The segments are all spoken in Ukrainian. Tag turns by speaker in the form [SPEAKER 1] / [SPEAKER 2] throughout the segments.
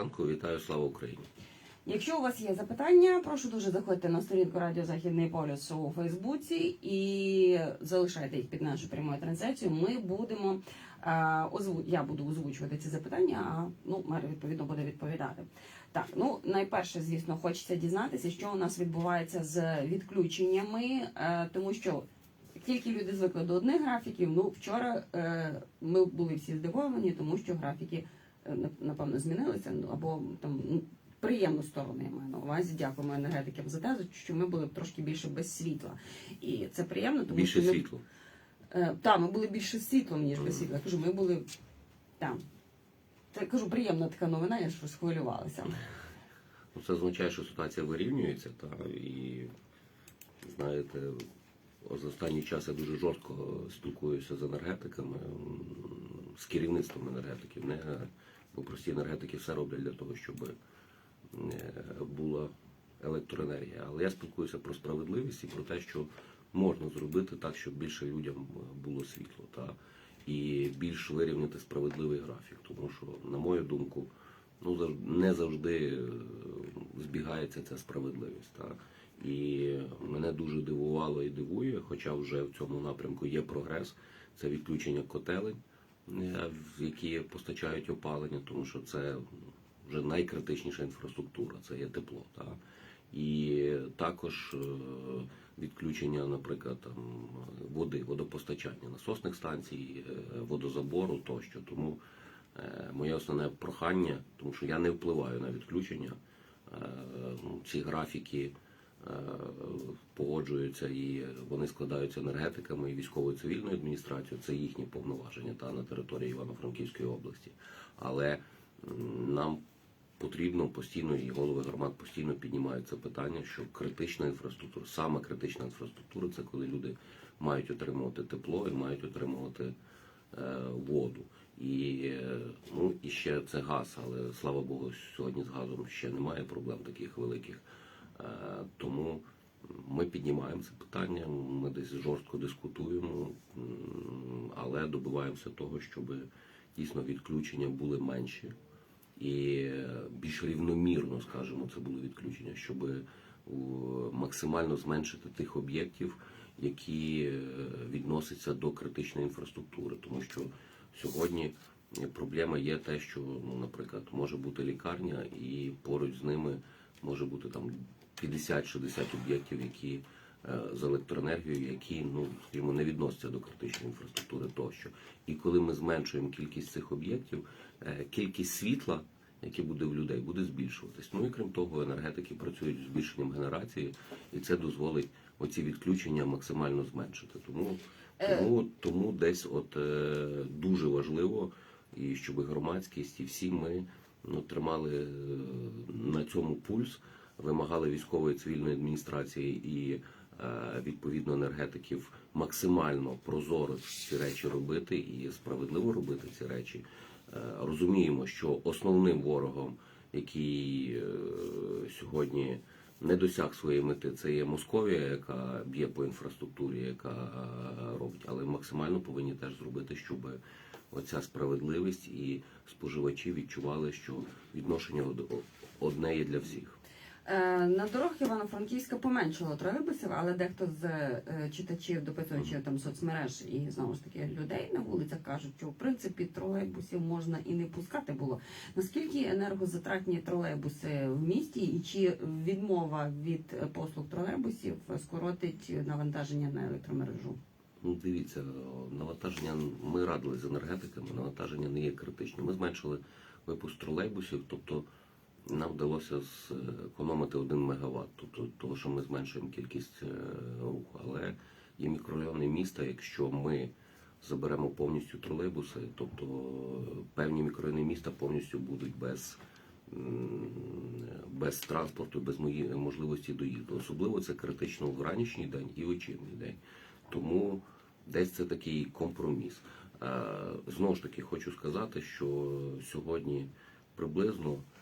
[SPEAKER 1] ранку, вітаю, слава Україні.
[SPEAKER 2] Якщо у вас є запитання, прошу дуже заходьте на сторінку Радіо Західний полюс у Фейсбуці і залишайте їх під нашу прямою трансляцією. Ми будемо е, озву... я буду озвучувати ці запитання, а ну мер відповідно буде відповідати. Так, ну найперше, звісно, хочеться дізнатися, що у нас відбувається з відключеннями, е, тому що. Тільки люди звикли до одних графіків. Ну вчора е, ми були всі здивовані, тому що графіки напевно змінилися. Ну або там ну, приємну сторону я маю на увазі. Дякуємо енергетикам за те, що ми були трошки більше без світла. І це приємно, тому
[SPEAKER 1] Більше
[SPEAKER 2] що
[SPEAKER 1] світло.
[SPEAKER 2] Е, так, ми були більше світлом, ніж без
[SPEAKER 1] Мгм.
[SPEAKER 2] світла. Кажу, ми були там. Це кажу, приємна така новина, я ж розхвилювалася.
[SPEAKER 1] Ну, Це означає, що ситуація вирівнюється, та і знаєте, за останній час я дуже жорстко спілкуюся з енергетиками, з керівництвом енергетиків. Не, бо прості енергетики все роблять для того, щоб е, була електроенергія. Але я спілкуюся про справедливість і про те, що можна зробити так, щоб більше людям було світло. Та, і більш вирівняти справедливий графік. Тому що, на мою думку, ну не завжди е, збігається ця справедливість. Та? І мене дуже дивувало і дивує, хоча вже в цьому напрямку є прогрес. Це відключення котелень, е, які постачають опалення, тому що це вже найкритичніша інфраструктура, це є тепло. Та? І також е, відключення, наприклад, там, води, водопостачання, насосних станцій, е, водозабору тощо. Тому е, моє основне прохання, тому що я не впливаю на відключення. Е, ну, Ці графіки е, погоджуються і вони складаються енергетиками і військовою цивільною адміністрацією. Це їхні повноваження та на території Івано-Франківської області. Але нам потрібно постійно, і голови громад постійно піднімають це питання, що критична інфраструктура, саме критична інфраструктура це коли люди мають отримувати тепло і мають отримувати е, воду. І, е, ну, і ще це газ, але слава Богу, сьогодні з газом ще немає проблем таких великих. Е, тому ми піднімаємо це питання, ми десь жорстко дискутуємо, але добиваємося того, щоб дійсно відключення були менші і більш рівномірно, скажімо, це було відключення, щоб максимально зменшити тих об'єктів, які е, відносяться до критичної інфраструктури, тому що сьогодні проблема є те, що, ну, наприклад, може бути лікарня, і поруч з ними може бути там 50-60 об'єктів, які е, з електроенергією, які ну скажімо, не відносяться до критичної інфраструктури тощо. І коли ми зменшуємо кількість цих об'єктів, е, кількість світла, яке буде в людей, буде збільшуватись. Ну і крім того, енергетики працюють з збільшенням генерації, і це дозволить оці відключення максимально зменшити. Тому,
[SPEAKER 2] Е.
[SPEAKER 1] тому, тому десь от дуже важливо, і щоб громадськість і всі ми ну, тримали на цьому пульс, вимагали військової цивільної адміністрації і е, відповідно енергетиків максимально прозоро ці речі робити і справедливо робити ці речі. Е, Розуміємо, що основним ворогом, який е, сьогодні не досяг своєї мети, це є Московія, яка б'є по інфраструктурі, яка робить, але максимально повинні теж зробити, щоб оця справедливість і споживачі відчували, що відношення од- одне є для всіх.
[SPEAKER 2] Е, На дорогах Івано-Франківська поменшало тролейбусів, але дехто з е, читачів, дописувачів там соцмереж і знову ж таки людей на вулицях кажуть, що в принципі тролейбусів можна і не пускати було. Наскільки енергозатратні тролейбуси в місті, і чи відмова від послуг тролейбусів скоротить навантаження на електромережу?
[SPEAKER 1] Ну, дивіться, навантаження ми радили з енергетиками, навантаження не є критичним. Ми зменшили випуск тролейбусів, тобто нам вдалося зекономити 1 мегаватт, тобто того, що ми зменшуємо кількість е, руху. Але є мікрорайони міста, якщо ми заберемо повністю тролейбуси, тобто певні мікрорайони міста повністю будуть без. Без транспорту, без можливості доїзду. Особливо це критично в ранішній день і вечірній день. Тому десь це такий компроміс. Е, Знову ж таки, хочу сказати, що сьогодні приблизно е,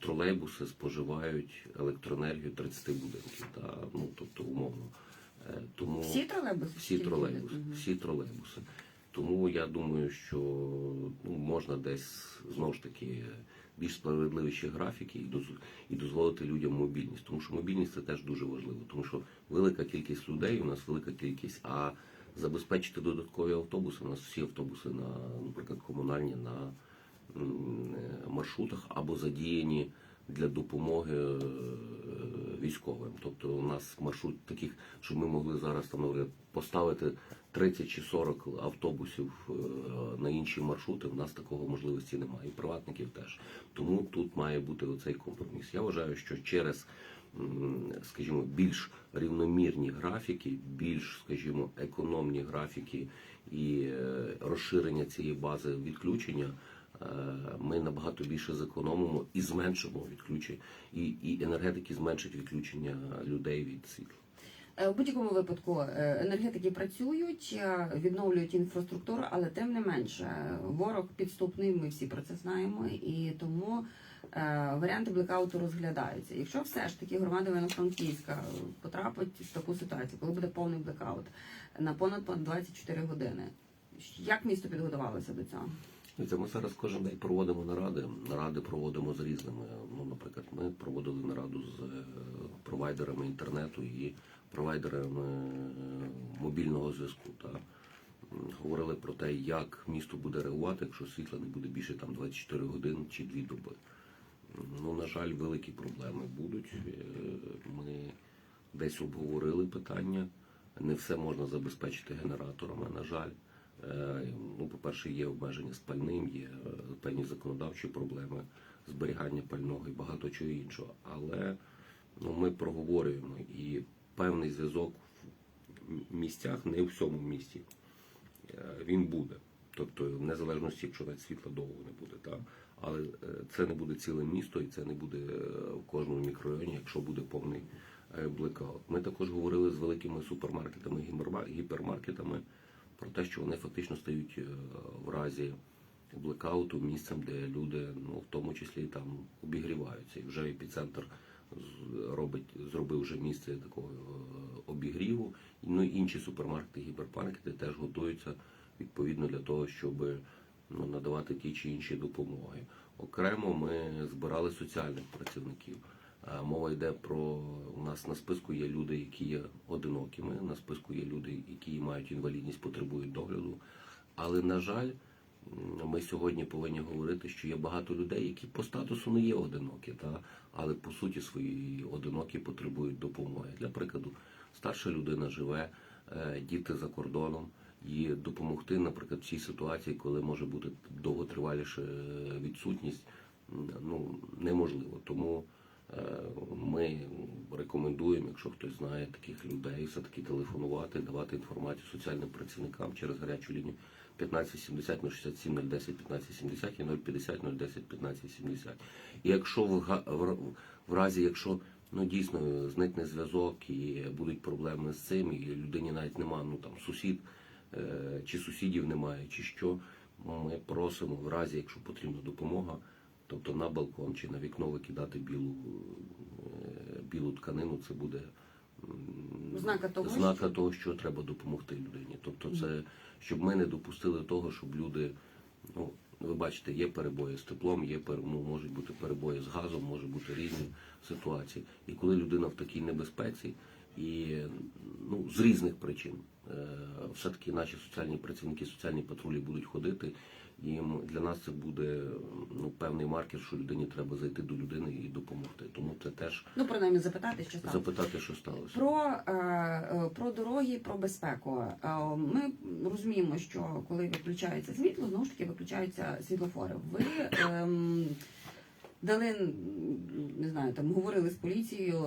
[SPEAKER 1] тролейбуси споживають електроенергію 30 будинків, та, ну, тобто умовно. Е, Тому
[SPEAKER 2] Всі тролейбуси?
[SPEAKER 1] всі тролейбуси, всі тролейбуси. Тому я думаю, що ну, можна десь знову ж таки більш справедливіші графіки і доз- і дозволити людям мобільність. Тому що мобільність це теж дуже важливо, тому що велика кількість людей, у нас велика кількість, а забезпечити додаткові автобуси. У нас всі автобуси на, наприклад, комунальні на е, маршрутах або задіяні для допомоги е, військовим. Тобто у нас маршрут таких, щоб ми могли зараз там поставити 30 чи 40 автобусів е, на інші маршрути. У нас такого можливості немає. І приватників теж. Тому тут має бути оцей компроміс. Я вважаю, що через скажімо, більш рівномірні графіки, більш, скажімо, економні графіки і е, розширення цієї бази відключення. Е, Ми набагато більше зекономимо і зменшимо відключення, і, і енергетики зменшать відключення людей від світла.
[SPEAKER 2] Е, У будь-якому випадку е, енергетики працюють, відновлюють інфраструктуру, але тим не менше ворог підступний. Ми всі про це знаємо, і тому варіанти блекауту розглядаються. Якщо все ж таки громада Івано-Франківська потрапить в таку ситуацію, коли буде повний блекаут на понад 24 години, як місто підготувалося до цього?
[SPEAKER 1] Це ми зараз кожен день проводимо наради. Наради проводимо з різними. Ну, наприклад, ми проводили нараду з е, провайдерами інтернету і провайдерами е, мобільного зв'язку. Говорили про те, як місто буде реагувати, якщо світла не буде більше там 24 години чи 2 доби. Ну, на жаль, великі проблеми будуть. Е, Ми десь обговорили питання. Не все можна забезпечити генераторами, на жаль. Е, Ну, по-перше, є обмеження з пальним, є е, певні законодавчі проблеми зберігання пального і багато чого іншого. Але ну, ми проговорюємо і певний зв'язок в місцях, не у всьому місті, е, він буде. Тобто, в незалежності, якщо навіть світла довго не буде, так? але це не буде ціле місто і це не буде в кожному мікрорайоні, якщо буде повний блекаут. Ми також говорили з великими супермаркетами, гіперма- гіпермаркетами про те, що вони фактично стають е, в разі блекауту місцем, де люди, ну в тому числі там обігріваються. І вже епіцентр робить зробив вже місце такого е, обігріву. Ну і інші супермаркети, гіпермаркети теж готуються відповідно для того, щоб ну, надавати ті чи інші допомоги. Окремо ми збирали соціальних працівників. Е, Мова йде про у нас на списку є люди, які є одинокими. На списку є люди, які мають інвалідність, потребують догляду. Але на жаль, ми сьогодні повинні говорити, що є багато людей, які по статусу не є одинокі, та але по суті свої одинокі потребують допомоги. Для прикладу, старша людина живе, е, діти за кордоном. І допомогти, наприклад, в цій ситуації, коли може бути довготриваліша е, відсутність, ну неможливо. Тому ми рекомендуємо, якщо хтось знає таких людей, все таки телефонувати, давати інформацію соціальним працівникам через гарячу лінію 1570 067 010 1570 і 050 010 1570. І якщо в, в, в разі, якщо ну дійсно зникне зв'язок і будуть проблеми з цим, і людині навіть нема, ну там сусід е, чи сусідів немає, чи що, ми просимо в разі, якщо потрібна допомога, тобто на балкон чи на вікно викидати білу, е, білу тканину, це буде м,
[SPEAKER 2] Ознака того,
[SPEAKER 1] знака
[SPEAKER 2] що-
[SPEAKER 1] того, що треба допомогти людині. Тобто, це щоб ми не допустили того, щоб люди, ну ви бачите, є перебої з теплом, є ну, можуть бути перебої з газом, може бути різні ситуації. І коли людина в такій небезпеці, і ну з різних причин, е, все-таки наші соціальні працівники, соціальні патрулі будуть ходити. І для нас це буде ну певний маркер, що людині треба зайти до людини і допомогти. Тому це теж
[SPEAKER 2] Ну принаймні запитати, що сталося.
[SPEAKER 1] запитати, що сталося.
[SPEAKER 2] Про, е, е, про дороги, про безпеку. Е, Ми розуміємо, що коли виключається світло, знову ж таки виключаються світлофори. Ви ем, дали не знаю, там говорили з поліцією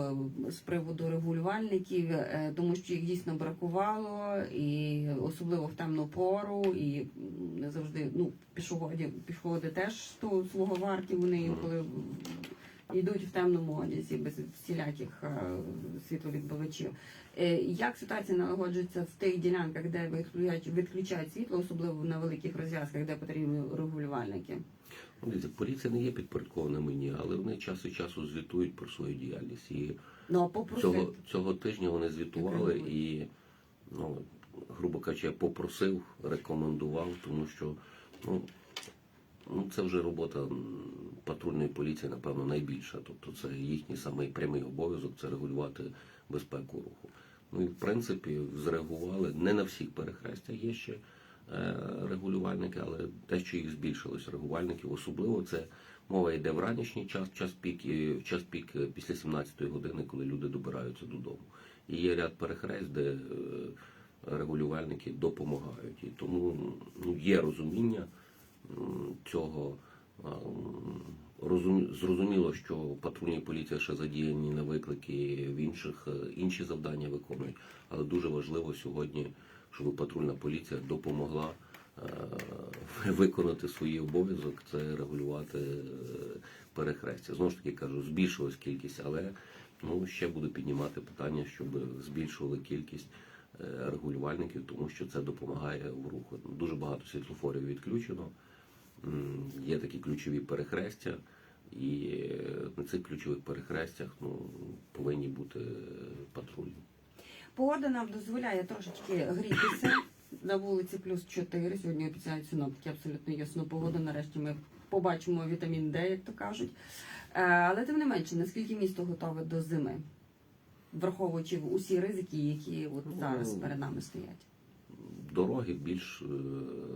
[SPEAKER 2] е, з приводу регулювальників, е, тому що їх дійсно бракувало, і особливо в темну пору, і не завжди ну пішоходи, пішоходи теж того свого варті. Вони інколи йдуть в темному одязі без всіляких е, світловідбивачів. Як ситуація налагоджується в тих ділянках, де відключають, відключають світло, особливо на великих розв'язках, де потрібні регулювальники?
[SPEAKER 1] Ну, Дивіться, поліція не є підпорядкована мені, але вони час від часу звітують про свою діяльність. І
[SPEAKER 2] Ну а попросити
[SPEAKER 1] цього, цього тижня вони звітували і, ну, грубо кажучи, я попросив, рекомендував, тому що ну, Ну, це вже робота патрульної поліції, напевно, найбільша. Тобто це їхній самий прямий обов'язок це регулювати безпеку руху. Ну і в принципі зреагували не на всіх перехрестях є ще регулювальники, але дещо їх збільшилось регулювальників. Особливо це мова йде в ранішній час, час пік і в час пік е, після 17-ї години, коли люди добираються додому. І є ряд перехрест, де е, регулювальники допомагають. І тому ну, є розуміння цього. Розум... Зрозуміло, що патрульні поліція ще задіяні на виклики в інших е, інші завдання виконують, але дуже важливо сьогодні, щоб патрульна поліція допомогла е, виконати свій обов'язок, це регулювати е, перехрестя. Знову ж таки кажу, збільшилась кількість, але ну ще буду піднімати питання, щоб збільшували кількість е, регулювальників, тому що це допомагає в руху. Дуже багато світлофорів відключено. Є такі ключові перехрестя, і на цих ключових перехрестях ну, повинні бути патрулі.
[SPEAKER 2] Погода нам дозволяє трошечки грітися. На вулиці плюс 4. Сьогодні обіцяють синоптики абсолютно ясну погоду. Нарешті ми побачимо вітамін Д, як то кажуть. Е, Але тим не менше, наскільки місто готове до зими, враховуючи усі ризики, які от зараз
[SPEAKER 1] Ну,
[SPEAKER 2] перед нами стоять.
[SPEAKER 1] Дороги більш е,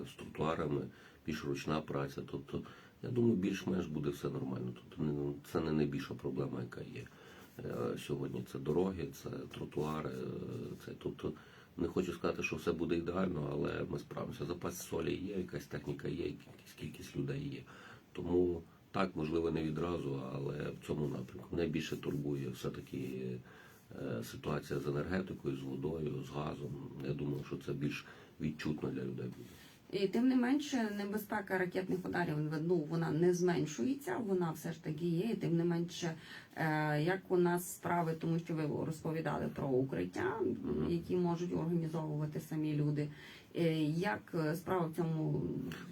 [SPEAKER 1] з тротуарами, більш ручна праця. Тобто, я думаю, більш-менш буде все нормально. Тобто, не- це не найбільша проблема, яка є сьогодні. Це дороги, це тротуари, е, це тобто. Не хочу сказати, що все буде ідеально, але ми справимося. Запас солі є, якась техніка є, якась кількість людей є. Тому так, можливо, не відразу, але в цьому напрямку найбільше турбує все-таки е, ситуація з енергетикою, з водою, з газом. Я думаю, що це більш відчутно для людей буде.
[SPEAKER 2] І тим не менше, небезпека ракетних ударів ну, вона не зменшується, вона все ж таки є. І тим не менше, е, як у нас справи, тому що ви розповідали про укриття, які можуть організовувати самі люди. Е, Як е, справа в цьому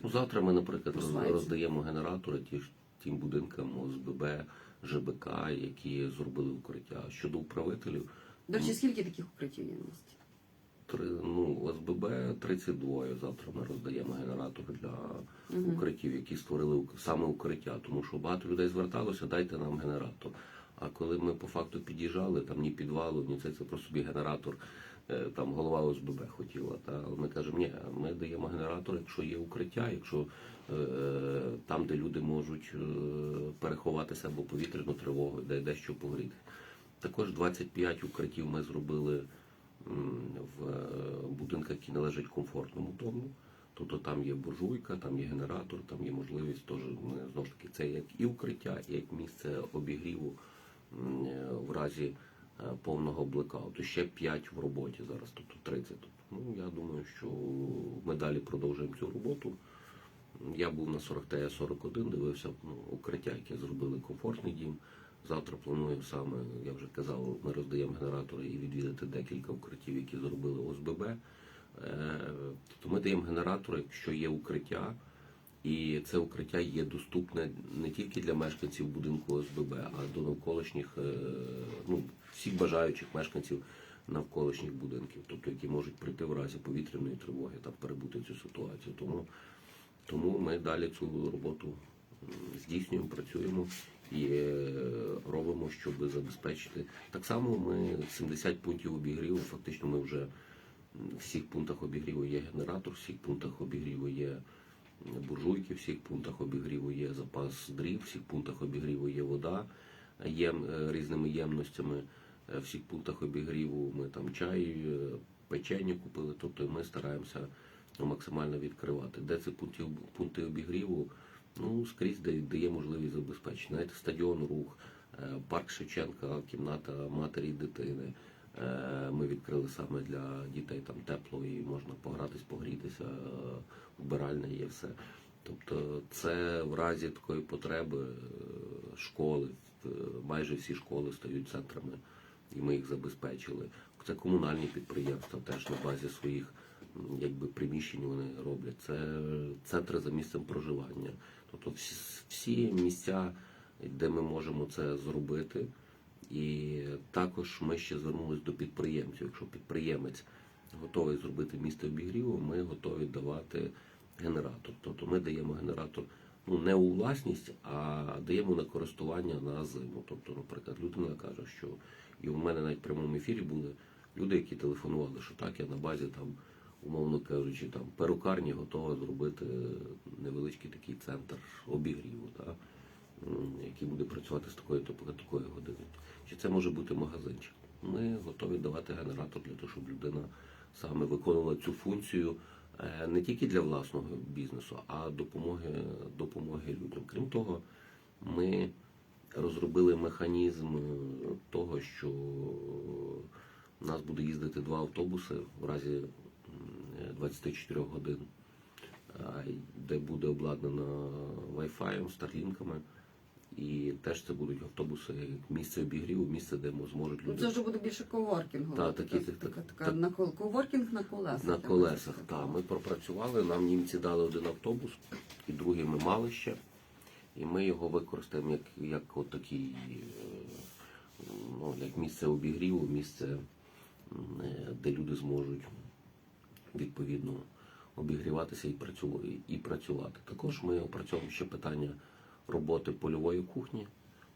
[SPEAKER 1] Ну, завтра ми, наприклад, роз- роздаємо генератори ті тим будинкам ОСББ, ЖБК, які зробили укриття. Щодо управителів,
[SPEAKER 2] до речі, скільки таких укриттів є в місті?
[SPEAKER 1] Три, ну, ОСББ 32. Завтра ми роздаємо генератори для
[SPEAKER 2] Мгм.
[SPEAKER 1] укриттів, які створили саме укриття, тому що багато людей зверталося, дайте нам генератор. А коли ми по факту під'їжджали, там ні підвалу, ні це, це просто собі генератор, е, там голова ОСББ хотіла. Та Але ми кажемо, ні, ми даємо генератор, якщо є укриття, якщо е, там, де люди можуть е, переховатися або повітряну тривогу, де дещо погріти. Також 25 укриттів ми зробили в будинках, які належать комфортному дому. Тобто там є буржуйка, там є генератор, там є можливість теж ну, знову ж таки це як і укриття, і як місце обігріву е, в разі е, повного блекауту. Ще 5 в роботі зараз, тобто 30. Тобто, ну я думаю, що ми далі продовжуємо цю роботу. Я був на 40 ТЕ 41, дивився ну, укриття, яке зробили комфортний дім. Завтра планую саме, я вже казав, ми роздаємо генератори і відвідати декілька укриттів, які зробили ОСББ. Е, Тобто ми даємо генератори, якщо є укриття, і це укриття є доступне не тільки для мешканців будинку ОСББ, а до навколишніх, е, ну, всіх бажаючих мешканців навколишніх будинків, тобто які можуть прийти в разі повітряної тривоги та перебути цю ситуацію. Тому, тому ми далі цю роботу здійснюємо, працюємо і робимо, щоб забезпечити. Так само ми 70 пунктів обігріву, фактично ми вже в всіх пунктах обігріву є генератор, в всіх пунктах обігріву є буржуйки, в всіх пунктах обігріву є запас дрів, в всіх пунктах обігріву є вода єм, е, різними ємностями, Е, в всіх пунктах обігріву ми там чай, е, печення купили, тобто ми стараємося ну, максимально відкривати. Де це пункти, пункти обігріву? Ну, скрізь де, де є можливість забезпечення. Навіть стадіон рух, е, парк Шевченка, кімната матері і дитини. Е, Ми відкрили саме для дітей там тепло і можна погратись, погрітися, е, вбиральне є все. Тобто це в разі такої потреби школи, майже всі школи стають центрами, і ми їх забезпечили. Це комунальні підприємства теж на базі своїх якби приміщень вони роблять. Це центри за місцем проживання. Тобто всі, всі місця, де ми можемо це зробити. І також ми ще звернулись до підприємців. Якщо підприємець готовий зробити місце обігріву, ми готові давати генератор. Тобто ми даємо генератор ну, не у власність, а даємо на користування на зиму. Тобто, наприклад, людина каже, що і в мене навіть в прямому ефірі були люди, які телефонували, що так, я на базі там, умовно кажучи, там перукарні готова зробити невеличкий такий центр обігріву, та, який буде працювати з такої такої години. Чи це може бути магазинчик? Ми готові давати генератор для того, щоб людина саме виконувала цю функцію е, не тільки для власного бізнесу, а допомоги, допомоги людям. Крім того, ми розробили механізм того, що у нас буде їздити два автобуси в разі 24 годин, де буде обладнано Wi-Fi, старлінками. І теж це будуть автобуси, як місце обігріву, місце, де зможуть
[SPEAKER 2] Ну,
[SPEAKER 1] люди
[SPEAKER 2] Це вже буде більше коворкінгу.
[SPEAKER 1] Та, такі- так-
[SPEAKER 2] така,
[SPEAKER 1] так-
[SPEAKER 2] така
[SPEAKER 1] так.
[SPEAKER 2] на кол- коворкінг на колесах.
[SPEAKER 1] на колесах. Так, ми пропрацювали. Нам німці дали один автобус, і другий ми мали ще. І ми його використаємо як, як от такий, е, ну, як місце обігріву, місце, е, де люди зможуть відповідно обігріватися і працювати. І працювати. Також ми опрацьовуємо ще питання роботи польової кухні,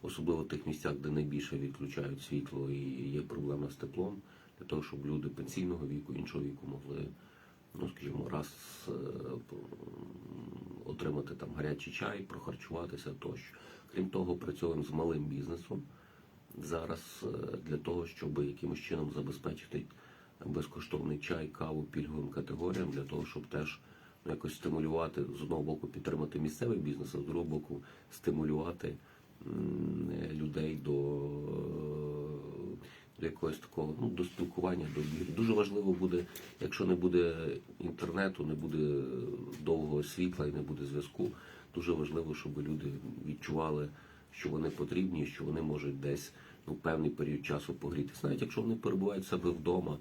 [SPEAKER 1] особливо в тих місцях, де найбільше відключають світло і є проблема з теплом, для того, щоб люди пенсійного віку, іншого віку могли, ну скажімо, раз е, отримати там гарячий чай, прохарчуватися тощо. Крім того, працюємо з малим бізнесом зараз е, для того, щоб якимось чином забезпечити безкоштовний чай, каву пільговим категоріям, для того, щоб теж ну, якось стимулювати з одного боку підтримати місцевий бізнес, а з другого боку стимулювати е, людей до, до якогось такого ну, до спілкування, до обігрів. Дуже важливо буде, якщо не буде інтернету, не буде довгого світла і не буде зв'язку. Дуже важливо, щоб люди відчували, що вони потрібні, що вони можуть десь ну, певний період часу погрітися. Навіть якщо вони перебувають себе вдома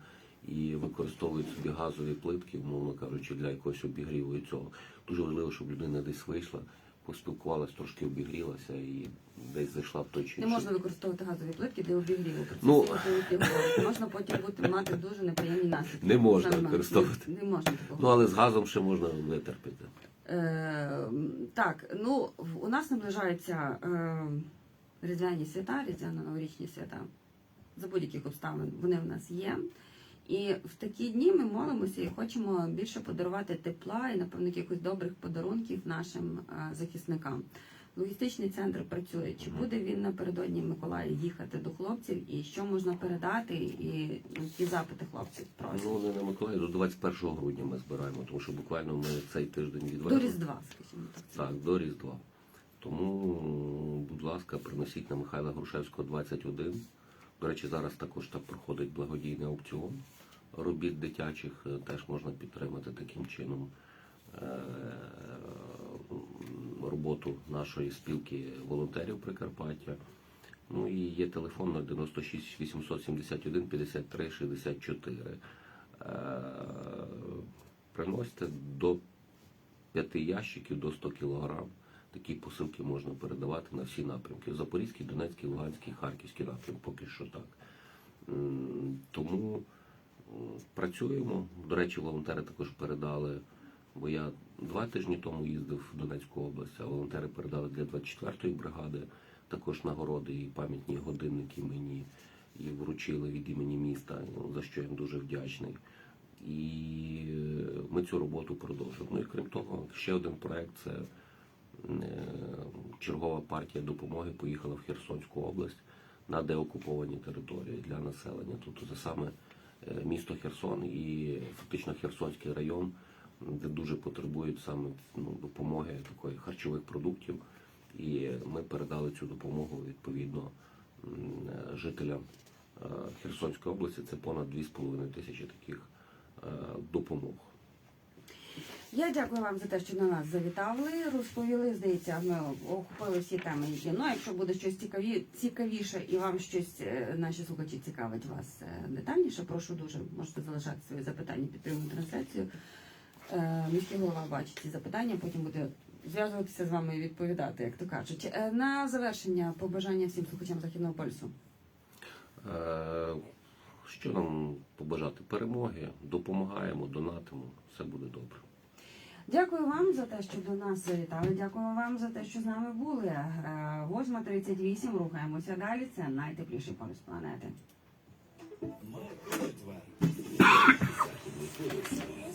[SPEAKER 1] і використовують собі газові плитки, умовно кажучи, для якогось обігріву і цього. Дуже важливо, щоб людина десь вийшла, поспілкувалася, трошки обігрілася і десь зайшла в той чи
[SPEAKER 2] Не
[SPEAKER 1] інший
[SPEAKER 2] можна використовувати газові плитки для обігріву. Це
[SPEAKER 1] Ну.
[SPEAKER 2] готують. Можна потім бути мати дуже неприємні наслідки.
[SPEAKER 1] Не можна
[SPEAKER 2] Саме
[SPEAKER 1] використовувати.
[SPEAKER 2] Не, не можна такого.
[SPEAKER 1] Ну але з газом ще можна витерпіти.
[SPEAKER 2] Е, так, ну в- у нас наближаються е, різдвяні свята, різдвяно-новорічні свята. За будь-яких обставин вони в нас є. І в такі дні ми молимося і хочемо більше подарувати тепла і, напевно, якихось добрих подарунків нашим е, захисникам. Логістичний центр працює. Чи буде він напередодні Миколая їхати до хлопців, і що можна передати, і які запити хлопців просять?
[SPEAKER 1] Ну не на Миколаїв, до 21 грудня ми збираємо, тому що буквально ми цей тиждень
[SPEAKER 2] До. Різдва, скажімо так.
[SPEAKER 1] Так, до Різдва. Тому, будь ласка, приносіть на Михайла Грушевського 21. До речі, зараз також так проходить благодійний аукціон робіт дитячих. Е, Теж можна підтримати таким чином е, роботу нашої спілки волонтерів Прикарпаття. Ну і є телефон 096 871 53 64. Е, Приносите до п'яти ящиків до 100 кілограм. Такі посилки можна передавати на всі напрямки. Запорізький, Донецький, Луганський, Харківський напрям, поки що так. Тому працюємо. До речі, волонтери також передали, бо я два тижні тому їздив в Донецьку область, а волонтери передали для 24-ї бригади також нагороди і пам'ятні годинники мені і вручили від імені міста, ну, за що я їм дуже вдячний. І е, ми цю роботу продовжуємо. Ну і крім того, ще один проект це чергова партія допомоги поїхала в Херсонську область на деокуповані території для населення. Тобто це саме е, місто Херсон і фактично Херсонський район, де дуже потребують саме ну, допомоги такої харчових продуктів. І ми передали цю допомогу відповідно е, жителям е, Херсонської області. Це понад 2,5 тисячі таких е, допомог.
[SPEAKER 2] Я дякую вам за те, що на нас завітали. Розповіли, здається, ми охопили всі теми, які. Ну, якщо буде щось цікаві, цікавіше і вам щось е, наші слухачі цікавить вас е, детальніше, прошу дуже можете залишати свої запитання під пряму трансляцію. Е, Міський голова бачить ці запитання, потім буде зв'язуватися з вами і відповідати, як то кажуть. На завершення побажання всім слухачам західного полюсу
[SPEAKER 1] що нам побажати перемоги, допомагаємо, донатимо, все буде добре.
[SPEAKER 2] Дякую вам за те, що до нас завітали. Дякую вам за те, що з нами були. Е, 8.38, рухаємося далі. Це найтепліший полюс планети. Марко Західний.